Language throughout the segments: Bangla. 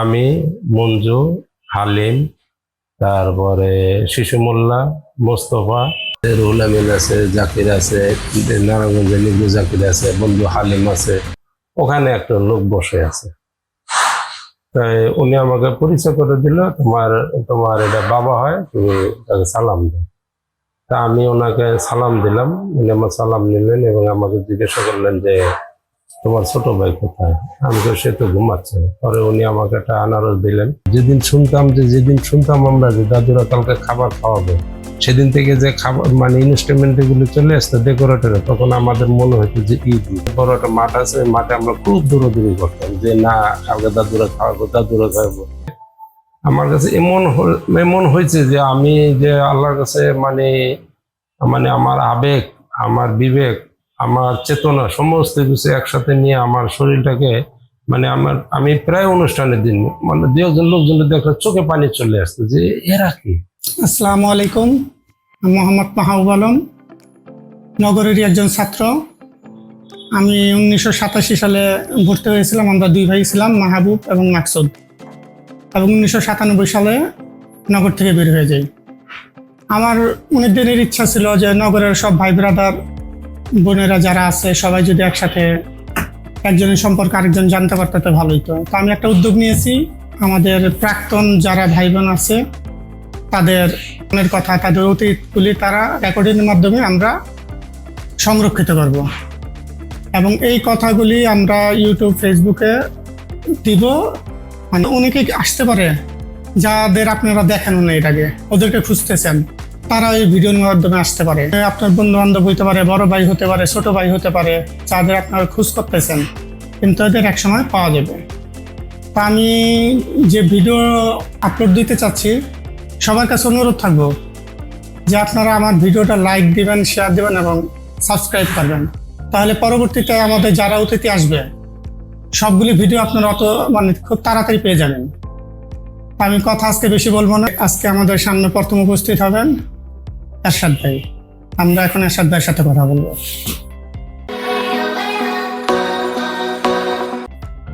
আমি মঞ্জু হালিম তারপরে শিশু মোল্লা মোস্তফা। রুহুল আমিন আছে জাকির আছে নারায়ণগঞ্জের নিজু জাকির আছে বন্ধু হালিম আছে। ওখানে একটা লোক বসে আছে। তাই উনি আমাকে পরিচয় করে দিল তোমার তোমার এটা বাবা হয় তুমি তাকে সালাম দাও। তা আমি ওনাকে সালাম দিলাম উনি আমার সালাম নিলেন এবং আমাকে জিজ্ঞাসা করলেন যে তোমার ছোট ভাই কোথায়? আমি তো সে তো ঘুমাচ্ছে। পরে উনি আমাকে একটা আনারস দিলেন। যেদিন শুনতাম যে, যেদিন শুনতাম আমরা যে দাদুরা কালকে খাবার খাওয়াবে, সেদিন থেকে যে খাবার মানে ইনস্ট্রুমেন্ট এগুলো চলে আসতো ডেকোরেটরে তখন আমাদের মনে হতো যে ঈদ। বড় একটা মাঠ আছে মাঠে আমরা খুব দূরদূরি করতাম যে, না, কালকে দাদুরা খাওয়াবো দাদুরা খাওয়াবো। আমার কাছে এমন এমন হয়েছে যে, আমি যে আল্লাহর কাছে মানে মানে আমার আবেগ, আমার বিবেক আমার চেতনা, সমস্ত কিছু একসাথে নিয়ে আমার শরীরটাকে মানে আমার, আমি প্রায় অনুষ্ঠানের দিন মানে দু একজন লোকজন দেখলে চোখে পানি চলে আসতো যে এরা কি? আসসালামু আলাইকুম। মোহাম্মদ মাহবুব আলম, নগরেরই একজন ছাত্র। আমি উনিশশো সাতাশি সালে ভর্তি হয়েছিলাম, আমরা দুই ভাই ছিলাম, মাহবুব এবং মাকসুদ। এবং উনিশশো সাতানব্বই সালে নগর থেকে বের হয়ে যাই। আমার অনেক দিনের ইচ্ছা ছিল যে নগরের সব ভাই ব্রাদার বোনেরা যারা আছে, সবাই যদি একসাথে একজনের সম্পর্কে আরেকজন জানতে পারতো, তো ভালোই তো তো আমি একটা উদ্যোগ নিয়েছি। আমাদের প্রাক্তন যারা ভাই বোন আছে, তাদের মনের কথা, তাদের অতীতগুলি তারা রেকর্ডিংয়ের মাধ্যমে আমরা সংরক্ষিত করব। এবং এই কথাগুলি আমরা ইউটিউব ফেসবুকে দিব। মানে অনেকে আসতে পারে, যাদের আপনারা দেখেন না এর আগে, ওদেরকে খুঁজতেছেন। তারা এই ভিডিওর মাধ্যমে আসতে পারে। আপনার বন্ধু বান্ধব হইতে পারে, বড় ভাই হতে পারে, ছোট ভাই হতে পারে, যাদের আপনারা খোঁজ করতেছেন, কিন্তু এদের একসময় পাওয়া যাবে। তা আমি যে ভিডিও আপলোড দিতে চাচ্ছি, সবার কাছে অনুরোধ থাকব যে আপনারা আমার ভিডিওটা লাইক দিবেন শেয়ার দিবেন এবং সাবস্ক্রাইব করবেন। তাহলে পরবর্তীতে আমাদের যারা অতিথি আসবে, সবগুলি ভিডিও আপনারা অত মানে খুব তাড়াতাড়ি পেয়ে যাবেন। আমি কথা আজকে বেশি বলব না। আজকে আমাদের সামনে প্রথম উপস্থিত হবেন এরশাদ ভাই আমরা এখন এরশাদ ভাইয়ের সাথে কথা বলব।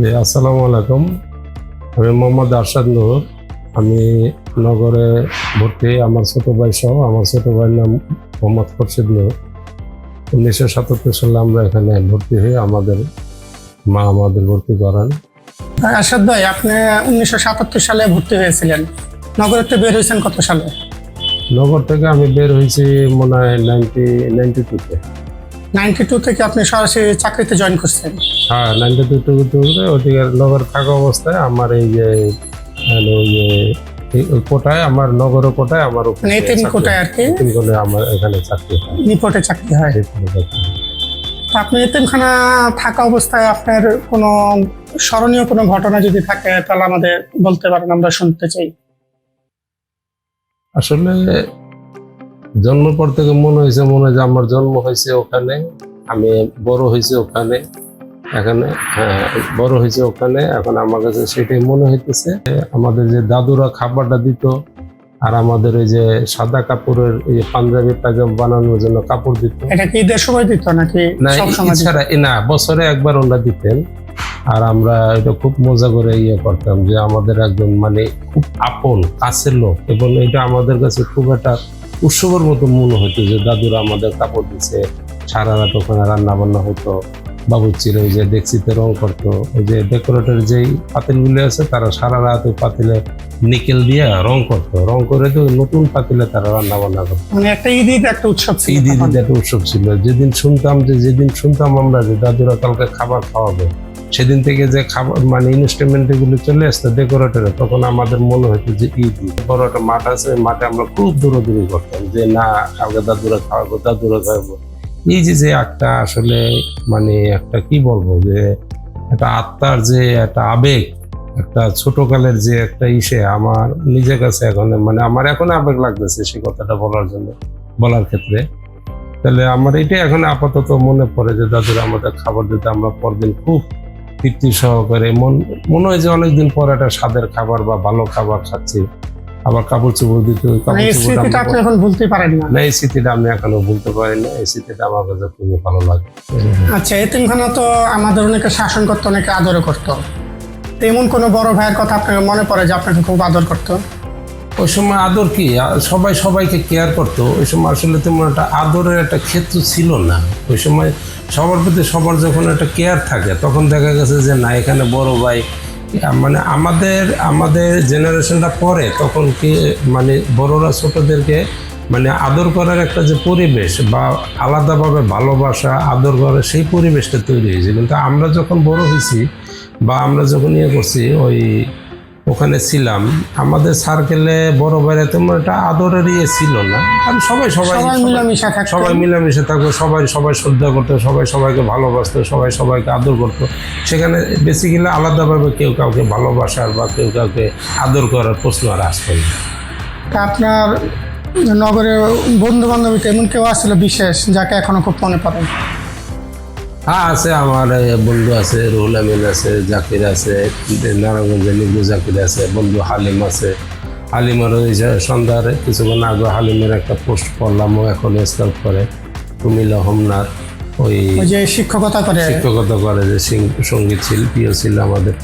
যে আসসালামু আলাইকুম। আমি মোহাম্মদ আরশাদ নূর। আমি নগরে ভর্তি আমার ছোট ভাই সহ আমার ছোট ভাইয়ের নাম মোহাম্মদ খরশিদ নূর। উনিশশো সাতাত্তর সালে আমরা এখানে ভর্তি হয়ে আমাদের মা আমাদের ভর্তি করান। এরশাদ ভাই আপনি উনিশশো সাতাত্তর সালে ভর্তি হয়েছিলেন। নগরের থেকে বের হয়েছেন কত সালে? নগর থেকে আমি বের হয়েছি মনে হয় নাইনটি নাইনটি টুতে নাইনটি টু থেকে আপনি সরাসরি চাকরিতে জয়েন করছেন? হ্যাঁ নাইনটি টু টু টু ওদিকে নগর থাকা অবস্থায় আমার এই যে মানে ওই কোটায় আমার নগর কোটায় আমার মানে এতিম কোটায় আর কি? কোটায় আমার এখানে চাকরি হয়। নিপটে চাকরি হয়। আপনি এতিমখানা থাকা অবস্থায় আপনার কোনো স্মরণীয় কোনো ঘটনা যদি থাকে তাহলে আমাদের বলতে পারেন আমরা শুনতে চাই। আসলে জন্ম পর থেকে মনে হয়েছে মনে হয় যে আমার জন্ম হয়েছে ওখানে আমি বড় হয়েছে ওখানে এখানে হ্যাঁ, বড় হয়েছে ওখানে এখন আমার কাছে সেটাই মনে হইতেছে। আমাদের যে দাদুরা খাবারটা দিত আর আমাদের ওই যে সাদা কাপড়ের এই পাঞ্জাবি পায়জামা বানানোর জন্য কাপড় দিত। এটা কি ঈদের সময় দিত নাকি না সব সময় দিত? না বছরে একবার ওনারা দিতেন। আর আমরা এটা খুব মজা করে ইয়ে করতাম যে আমাদের একজন মানে খুব আপন কাছের লোক এবং এটা আমাদের কাছে খুব একটা উৎসবের মতো মনে হতো যে দাদুরা আমাদের কাপড় দিচ্ছে সারা রাত ওখানে রান্না বান্না হতো বাবুচির ওই যে ডেক্সিতে রং করতো ওই যে ডেকোরেটর যেই পাতিলগুলি আছে তারা সারা রাত ওই পাতিলে নিকেল দিয়ে রং করতো রং করে তো নতুন পাতিলে তারা রান্না বান্না করতো মানে একটা ঈদ ঈদ একটা উৎসব ছিল ঈদ ঈদ। একটা উৎসব ছিল যেদিন শুনতাম যে যেদিন শুনতাম আমরা যে দাদুরা কালকে খাবার খাওয়াবে সেদিন থেকে যে খাবার মানে ইনস্ট্রুমেন্ট এগুলো চলে আসতো ডেকোরেটরে তখন আমাদের মনে হতো যে ঈদ ঈদ। বড় একটা মাঠ আছে মাঠে আমরা খুব দূরদূরি করতাম যে না কালকে দাদুরা খাওয়াবো দাদুরা খাওয়াবো এই যে যে একটা আসলে মানে একটা কি বলব যে, একটা আত্মার যে একটা আবেগ, একটা ছোটকালের যে একটা ইসে আমার নিজের কাছে এখন মানে আমার এখন আবেগ লাগতেছে সে কথাটা বলার জন্য, বলার ক্ষেত্রে। তাহলে আমার এটা এখন আপাতত মনে পড়ে যে, দাদুরা আমাদের খাবার দিতে আমরা পরদিন খুব তৃপ্তি সহকারে মন, মনে হয় যে অনেকদিন পর একটা স্বাদের খাবার বা ভালো খাবার খাচ্ছি। আবার কাপড় চোপড় দিতে এই স্মৃতিটা আপনি এখন ভুলতে পারেন না। না এই স্মৃতিটা আমি এখনও ভুলতে পারি না এই স্মৃতিটা আমার কাছে খুবই ভালো লাগে। আচ্ছা এতিমখানা তো আমাদের অনেকে শাসন করতো অনেকে আদর করতো। এমন কোনো বড় ভাইয়ের কথা আপনার মনে পড়ে যে আপনাকে খুব আদর করতো? ওই সময় আদর কি? সবাই সবাইকে কেয়ার করতো ওই সময় আসলে তেমন একটা আদরের একটা ক্ষেত্র ছিল না। ওই সময় সবার প্রতি সবার যখন একটা কেয়ার থাকে তখন দেখা গেছে যে না এখানে বড় ভাই মানে আমাদের আমাদের জেনারেশনটা পরে তখন কি মানে বড়রা ছোটদেরকে মানে আদর করার একটা যে পরিবেশ বা আলাদাভাবে ভালোবাসা, আদর করার সেই পরিবেশটা তৈরি হয়েছে। কিন্তু আমরা যখন বড় হয়েছি বা আমরা যখন ইয়ে করছি, ওই ওখানে ছিলাম। আমাদের সার্কেলে বড় বাইরে তেমন একটা আদরের ইয়ে ছিল না। আর সবাই সবাই মিলামিশা থাকতো। সবাই মিলেমিশে থাকতো সবাই সবাই শ্রদ্ধা করতো সবাই সবাইকে ভালোবাসতো সবাই সবাইকে আদর করতো। সেখানে বেসিক্যালি আলাদাভাবে কেউ কাউকে ভালোবাসার বা কেউ কাউকে আদর করার প্রশ্ন আর আসতো না। আপনার নগরে বন্ধু বান্ধবীতে এমন কেউ আসছিল বিশেষ যাকে এখনও খুব মনে পড়ে? হ্যাঁ আছে আমার বন্ধু আছে রুহুল আমিন আছে জাকির আছে নারায়ণগঞ্জে নিবু জাকির আছে বন্ধু হালিম আছে। হালিমের ওই সন্ধ্যার কিছুক্ষণ আগে হালিমের একটা পোস্ট করলাম ও এখন স্কাল্প করে। কুমিল্লা হোমনাথ ওই ওই যে শিক্ষকতা করে। শিক্ষকতা করে যে সংগীত শিল্পীও ছিল আমাদের।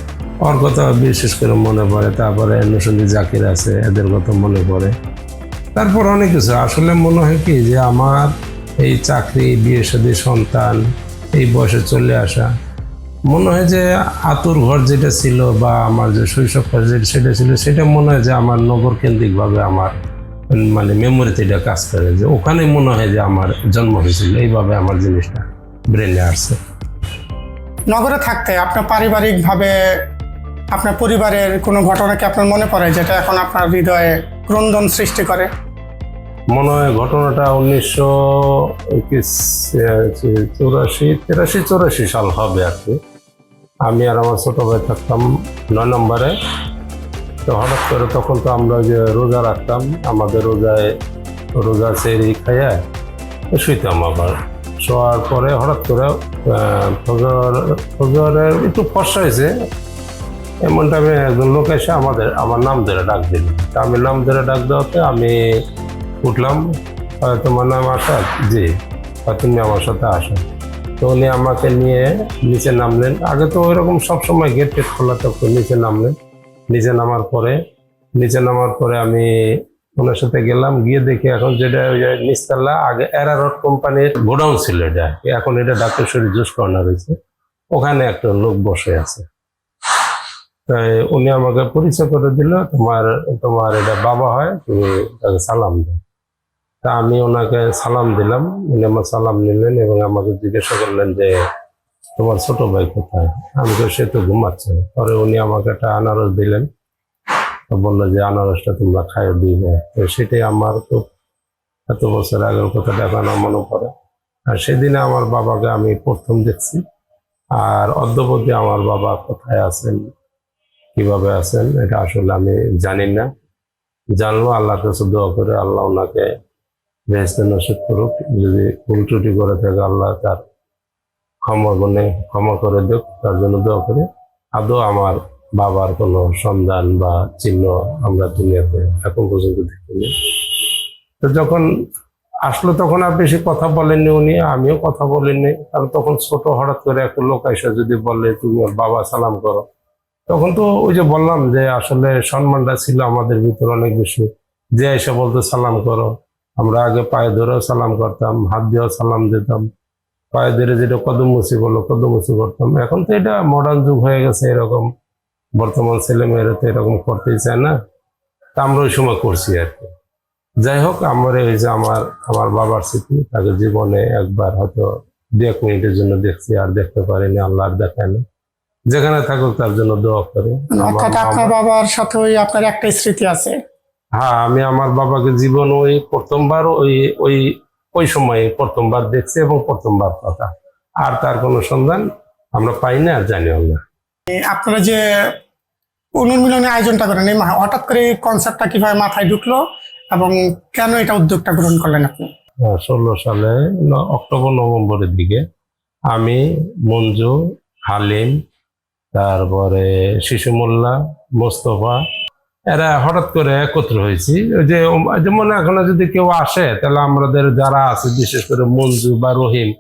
ওর কথা বিশেষ করে মনে পড়ে তারপরে নসন্দী জাকির আছে এদের কথা মনে পড়ে। তারপর অনেক কিছু। আসলে মনে হয় কি যে আমার এই চাকরি বিয়ে সাদী সন্তান এই বয়সে চলে আসা। মনে হয় যে আতুর ঘর যেটা ছিল বা আমার যে শৈশব ঘর যেটা সেটা ছিল, সেটা মনে হয় যে আমার নগর কেন্দ্রিকভাবে আমার মানে মেমোরিতে এটা কাজ করে। যে ওখানে মনে হয় যে আমার জন্ম হয়েছিল। এইভাবে আমার জিনিসটা ব্রেনে আসছে। নগরে থাকতে আপনার পারিবারিকভাবে, আপনার পরিবারের কোনো ঘটনাকে আপনার মনে পড়ে, যেটা এখন আপনার হৃদয়ে ক্রন্দন সৃষ্টি করে? মনে হয় ঘটনাটা উনিশশো একুশ চৌরাশি, তেরাশি, চৌরাশি সাল হবে আর কি। আমি আর আমার ছোট ভাই থাকতাম নয় নম্বরে। তো হঠাৎ করে তখন তো আমরা যে রোজা রাখতাম, আমাদের রোজায় রোজা সেরি খাইয়া শুইতাম আবার। শোয়ার পরে হঠাৎ করে ফজর ফজরের একটু ফর্সা হয়েছে। এমন টাইমে একজন লোক এসে আমাদের, আমার নাম ধরে ডাক দিল। তা আমি নাম ধরে ডাক দেওয়াতে আমি উঠলাম "আহ, তোমার নাম আসাদ? জি "আহ, তুমি আমার সাথে আসো। তো উনি আমাকে নিয়ে নিচে নামলেন। আগে তো ওইরকম সবসময় গেট টেট খোলা থাকতো নিচে নামলেন। নিচে নামার পরে নিচে নামার পরে আমি ওনার সাথে গেলাম। গিয়ে দেখি এখন যেটা নিচতলা আগে এরারট কোম্পানির গোডাউন ছিল এটা। এখন এটা ডাক্তারশ্বরী জুস কর্নার হয়েছে। ওখানে একটা লোক বসে আছে। তাই উনি আমাকে পরিচয় করে দিল তোমার তোমার এটা বাবা হয় তুমি তাকে সালাম দাও। তা আমি ওনাকে সালাম দিলাম। উনি আমার সালাম নিলেন এবং আমাকে জিজ্ঞাসা করলেন যে, তোমার ছোট ভাই কোথায়? আমি তো সে তো ঘুমাচ্ছে। পরে উনি আমাকে একটা আনারস দিলেন। বলল যে, আনারসটা তোমরা খাইয়ে দিবে। তো সেটাই আমার খুব এত বছর আগের এখন আমার মনে পড়ে। আর সেদিনে আমার বাবাকে আমি প্রথম দেখছি। আর অদ্যবধি আমার বাবা কোথায় আছেন, কীভাবে আছেন, এটা আসলে আমি জানি না। জানলো, আল্লাহর কাছে দোয়া করে আল্লাহ ওনাকে বেহেস্তে নসিব করুক, যদি ভুল ত্রুটি করে থাকে আল্লাহ তার ক্ষমা গুণে ক্ষমা করে দেখ তার জন্য দোয়া করে। আদৌ আমার বাবার কোনো সন্ধান বা চিহ্ন আমরা দুনিয়াতে এখন পর্যন্ত দেখিনি। তো যখন আসলো তখন আর বেশি কথা বলেননি উনি, আমিও কথা বলিনি। কারণ তখন ছোট হঠাৎ করে একটা লোক এসে যদি বলে, তুমি ওর বাবা, সালাম করো। তখন তো ওই যে বললাম যে আসলে সম্মানটা ছিল আমাদের ভিতরে অনেক বেশি। যে এসে বলতো, সালাম করো। আমরা আগে পায়ে ধরেও সালাম করতাম হাত দিয়েও সালাম দিতাম। পায়ে ধরে যেটা কদমুচি বলো কদমুচি করতাম। এখন তো এটা মডার্ন যুগ হয়ে গেছে এরকম বর্তমান ছেলে মেয়েরা তো এরকম করতেই চায় না। তা আমরা ওই সময় করছি আর কি। যাই হোক আমার এই যে আমার আমার বাবার স্মৃতি তাকে জীবনে একবার হয়তো দু এক মিনিটের জন্য দেখছি আর দেখতে পারিনি আল্লাহ আর দেখায় না। যেখানে থাকুক তার জন্য দোয়া করে। আপনার বাবার সাথে ওই আপনার একটাই স্মৃতি আছে। হ্যাঁ আমি আমার বাবাকে জীবন ওই প্রথমবার ওই ওই ওই সময়ে প্রথমবার দেখছি এবং প্রথমবার কথা। আর তার কোনো সন্ধান আমরা পাই না আর জানিও না আপনারা যে পুনর্মিলনের আয়োজনটা করেন এই মা- হঠাৎ করে এই কনসেপ্টটা কীভাবে মাথায় ঢুকলো এবং কেন এটা উদ্যোগটা গ্রহণ করলেন আপনি? ষোলো সালে অক্টোবর নভেম্বরের দিকে আমি মঞ্জু হালিম তারপরে শিশু মোল্লা মোস্তফা এরা হঠাৎ করে একত্র হয়েছি। যে যেমন এখনও যদি কেউ আসে, তাহলে আমাদের যারা আছে, বিশেষ করে মঞ্জু বা রহিম,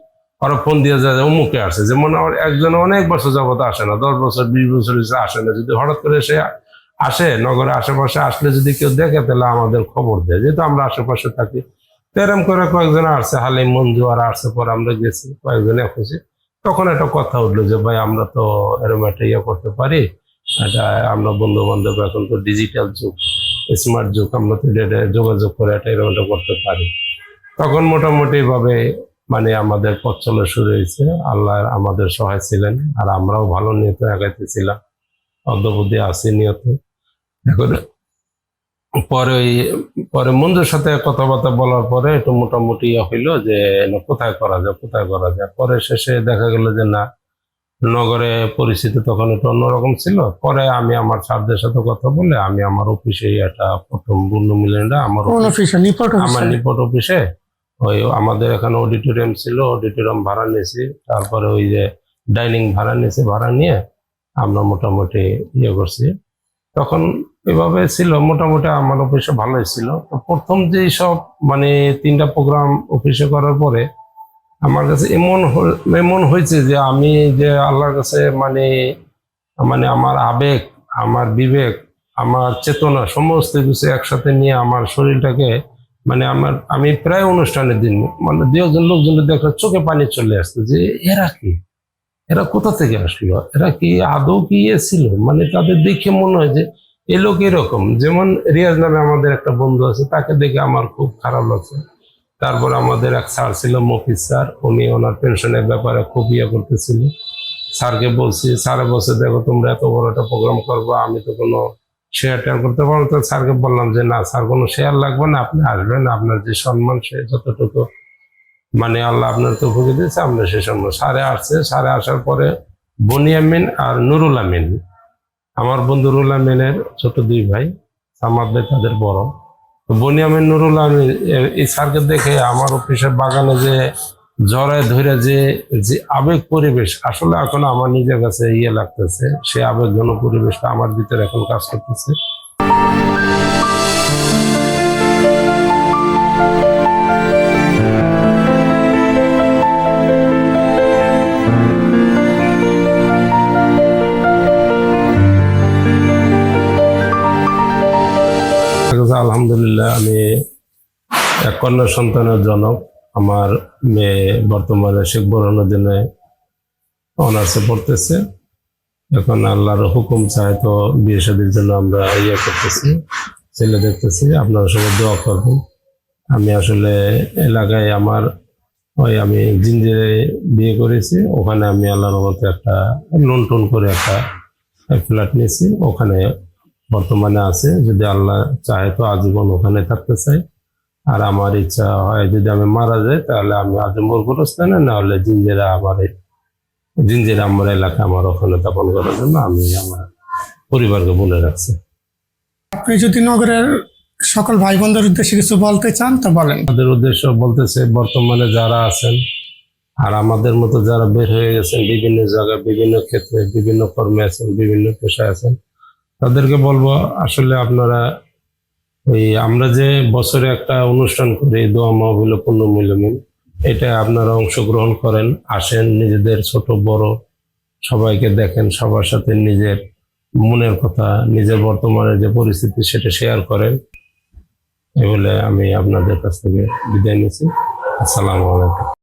ওরা ফোন দিয়ে যায় অমুকে আসে যেমন একজন অনেক বছর যাবত আসে না, দশ বছর, বিশ বছর আসে না। যদি হঠাৎ করে সে আসে নগরে আশেপাশে আসলে যদি কেউ দেখে, তাহলে আমাদের খবর দেয়। যেহেতু আমরা আশেপাশে থাকি, তো এরম করে কয়েকজন আসছে, হালিম, মঞ্জু আর আসছে পরে আমরা গেছি, কয়েকজন খুশি তখন একটা কথা উঠল যে, ভাই, আমরা তো এরম একটা ইয়ে করতে পারি। এটা আমরা বন্ধু বান্ধব এখন তো ডিজিটাল যুগ স্মার্ট যুগ, আমরা তো যোগাযোগ করে এটা এরকম করতে পারি। তখন মোটামুটি ভাবে মানে আমাদের পথ চলা শুরু হয়েছে। আল্লাহ আমাদের সহায় ছিলেন, আর আমরাও ভালো নিয়ত এগাইতেছিলাম অদ্যবধি আছি নিয়ত। এখন পরে পরে মঞ্জুর সাথে কথাবার্তা বলার পরে একটু মোটামুটি ইয়ে হইল যে কোথায় করা যায়, কোথায় করা যায়? পরে শেষে দেখা গেল যে না নগরে পরিস্থিতি তখন একটু অন্যরকম ছিল। পরে আমি আমার স্যারদের সাথে কথা বলে আমি আমার অফিসে একটা প্রথম বন্ধু মিলেনরা আমার আমার নিপট অফিসে ওই আমাদের এখানে অডিটোরিয়াম ছিল অডিটোরিয়াম ভাড়া নিয়েছি। তারপরে ওই যে ডাইনিং ভাড়া নিয়েছি ভাড়া নিয়ে আমরা মোটামুটি ইয়ে করছি। তখন এভাবে ছিল মোটামুটি আমার অফিসে ভালোই ছিল। তো প্রথম যে সব মানে তিনটা প্রোগ্রাম অফিসে করার পরে আমার কাছে এমন এমন হয়েছে যে আমি যে আল্লাহর কাছে মানে মানে আমার আবেগ, আমার বিবেক, আমার চেতনা, সমস্ত কিছু একসাথে নিয়ে আমার শরীরটাকে মানে আমার, আমি প্রায় অনুষ্ঠানের দিন মানে দু একজন লোকজন দেখলে চোখে পানি চলে আসতো যে এরা কি? এরা কোথা থেকে আসলো? এরা কি আদৌ কি ছিল? মানে তাদের দেখে মনে হয় যে এ লোক এরকম। যেমন রিয়াজ নামে আমাদের একটা বন্ধু আছে, তাকে দেখে আমার খুব খারাপ লাগছে। তারপর আমাদের এক স্যার ছিল মফিজ স্যার, উনি ওনার পেনশনের ব্যাপারে খুব ইয়ে করতেছিল। স্যারকে বলছি, স্যারে বলছে, দেখো, তোমরা এত বড় একটা প্রোগ্রাম করব, আমি তো কোনো শেয়ার টেয়ার করতে পারব তো স্যারকে বললাম যে, না, স্যার, কোনো শেয়ার লাগবে না, আপনি আসবেন, আপনার যে সম্মান, সে যতটুকু মানে আল্লাহ আপনার তো ভুগে দিয়েছে, আমরা সে সম্মান। সারে আসছে সারে আসার পরে বনিয়ামিন আর নুরুল আমিন। আমার বন্ধু রুল আমিনের ছোট দুই ভাই, সামাদ ভাই, তাদের বড়। তো বনিয়ামিন নুরুল আমি এই স্যারকে দেখে আমার অফিসের বাগানে যে জড়ায় ধরে যে যে আবেগ পরিবেশ, আসলে এখন আমার নিজের কাছে ইয়ে লাগতেছে, সে আবেগজনক পরিবেশটা আমার ভিতরে এখন কাজ করতেছে। আলহামদুলিল্লাহ, আমি এক কন্যা সন্তানের জনক। আমার মেয়ে বর্তমানে শেখ বরণদিনে অনার্সে পড়তেছে। এখন আল্লাহর হুকুম চায় তো বিয়ে শাদির জন্য আমরা ইয়ে করতেছি, ছেলে দেখতেছি। আপনারা সবাই দোয়া করবেন। আমি আসলে এলাকায় আমার ওই আমি জিঞ্জিরে বিয়ে করেছি। ওখানে আমি আল্লাহর মতো একটা লোন টোন করে একটা ফ্ল্যাট নিয়েছি। ওখানে বর্তমানে আছে যদি আল্লাহ চায় তো আজীবন ওখানে থাকতে চাই। আর আমার ইচ্ছা হয় যদি আমি মারা যাই তাহলে আমি আজমপুর গোরস্থানে না হলে জিঞ্জেরা আমার জিঞ্জেরা আমার এলাকা আমার ওখানে স্থাপন করার জন্য আমি আমার পরিবারকে বলে রাখছি। আপনি যদি নগরের সকল ভাই বোনদের উদ্দেশ্যে কিছু বলতে চান তো বলেন। তাদের উদ্দেশ্য বলতেছে বর্তমানে যারা আছেন আর আমাদের মতো যারা বের হয়ে গেছেন বিভিন্ন জায়গায় বিভিন্ন ক্ষেত্রে বিভিন্ন কর্মে আছেন বিভিন্ন পেশায় আছেন তাদেরকে বলব, আসলে আপনারা ওই আমরা যে বছরে একটা অনুষ্ঠান করি দোয়া মাহবিল পূর্ণ মিলমিল, এটা আপনারা অংশগ্রহণ করেন, আসেন, নিজেদের ছোট, বড় সবাইকে দেখেন, সবার সাথে নিজের মনের কথা, নিজের বর্তমানে যে পরিস্থিতি সেটা শেয়ার করেন। এই বলে আমি আপনাদের কাছ থেকে বিদায় নিচ্ছি। আসসালামু আলাইকুম।